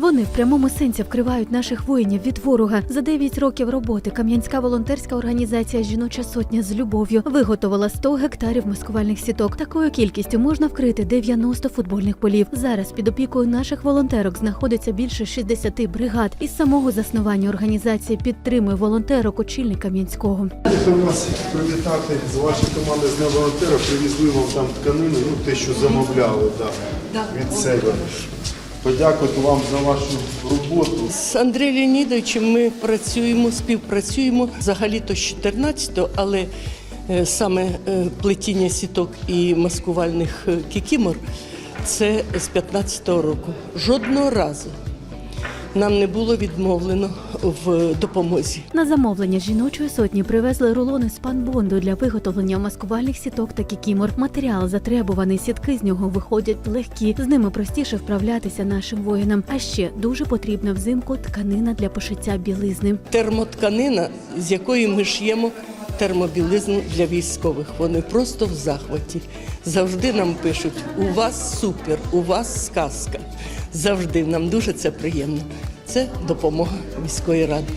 Вони в прямому сенсі вкривають наших воїнів від ворога. За 9 років роботи Кам'янська волонтерська організація Жіноча сотня з любов'ю виготовила 100 гектарів маскувальних сіток. Такою кількістю можна вкрити 90 футбольних полів. Зараз під опікою наших волонтерок знаходиться більше 60 бригад. Із самого заснування організації підтримує волонтерок очільник Кам'янського. Хочу вас привітати з вашої команди з волонтера. Привізли вам там тканину, ну те, що замовляли да, від себе. Подякувати вам за вашу роботу. З Андрієм Леонідовичем ми працюємо, співпрацюємо взагалі-то з 14-го, але е, саме е, плетіння сіток і маскувальних е, кікімор це з 15-го року. Жодного разу нам не було відмовлено в допомозі. На замовлення жіночої сотні привезли рулони спанбонду для виготовлення маскувальних сіток та кікімор. Матеріал затребуваний, сітки з нього виходять легкі. З ними простіше вправлятися нашим воїнам. А ще дуже потрібна взимку тканина для пошиття білизни. Термотканина, з якої ми шиємо термобілизну для військових. Вони просто в захваті. Завжди нам пишуть: у вас супер, у вас сказка. Завжди нам дуже це приємно. Це допомога міської ради.